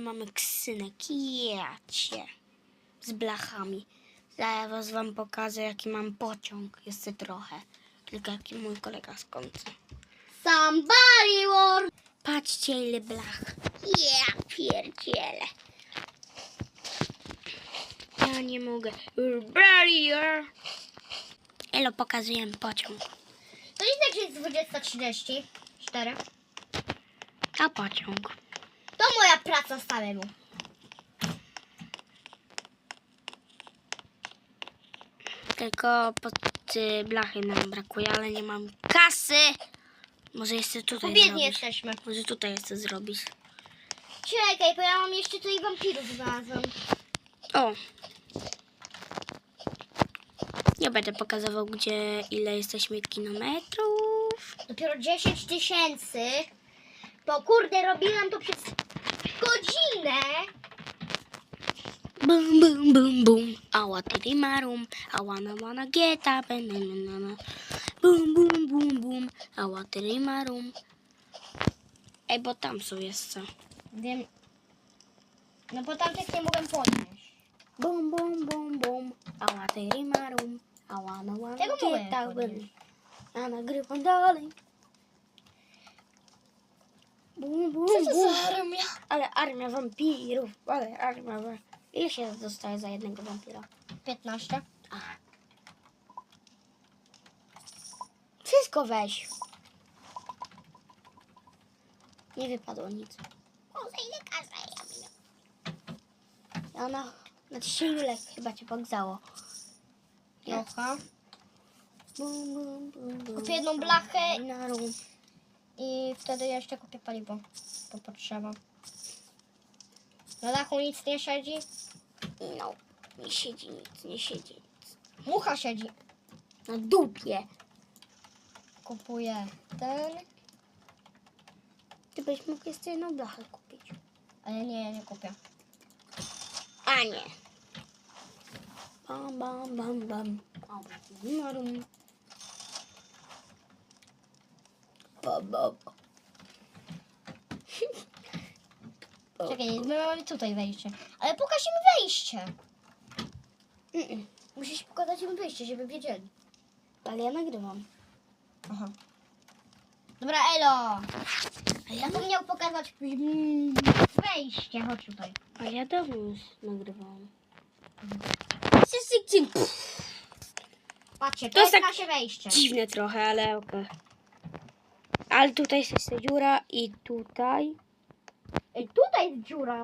Mamy ksynek, jacie, z blachami. Zaraz wam pokażę, jaki mam pociąg. Jeszcze trochę. Tylko jaki mój kolega skończy. Somebody war. Patrzcie, ile blach. Ja pierdzielę. Ja nie mogę. Barrier. Elo, pokazuję pociąg. To jest tak, że jest 20.34. A pociąg. Praca samemu. Tylko pod y, blachy nam brakuje, ale nie mam kasy. Może jeszcze tutaj Biedni zrobić. jesteśmy. Może tutaj jeszcze zrobić. Czekaj, bo ja mam jeszcze tutaj wampirów znalazłam. O. Nie będę pokazywał, gdzie ile jesteśmy kilometrów. Dopiero 10 tysięcy. To kurde, robiłam to przez godzinę. Bum, bum, bum, bum. Ała, tiri marum. Ała, na wana geta. Banana. Bum, bum, bum, bum. Ała, tiri marum. Ej, bo tam są jeszcze. Wiem. No bo tamtych nie mogłem podnieść. Bum, bum, bum, bum. Ała, tiri marum. Ała, na wana Tego mogłem geta. podnieść. A nagrywam dalej. Bum, bum, Co to bum. za armia? Ale armia wampirów. Ale armia wampirów. Ile się dostaje za jednego wampira? 15. A. Wszystko weź. Nie wypadło nic. Za ile kasa ja Ja na, na trzy Julek chyba cię pogzało. Nie. Trochę. Bum, bum, bum, bum. Kupię jedną blachę. Na rum. I wtedy jeszcze kupię paliwo. To potrzeba. Na dachu nic nie siedzi. No, nie siedzi nic, nie siedzi nic. Mucha siedzi. Na dupie. Kupuję ten. Ty byś mógł jeszcze jedną blachę kupić. Ale nie, nie kupię. A nie. Bam, bam, bam, bam. Bam, na rum. Bam, bam. Czekaj, my mamy tutaj wejście. Ale pokaż im wejście. Mm-mm. Musisz pokazać im wyjście, żeby wiedzieli. Ale ja nagrywam. Aha. Dobra, Elo. A ja, Zapomniał pokazać mm, wejście. Chodź tutaj. a ja dawno już nagrywałam. Patrzcie, to, To jest jest tak- nasze wejście. Dziwne trochę, ale okej. Ale tutaj jest jeszcze dziura i tutaj. Ej, tutaj dziura.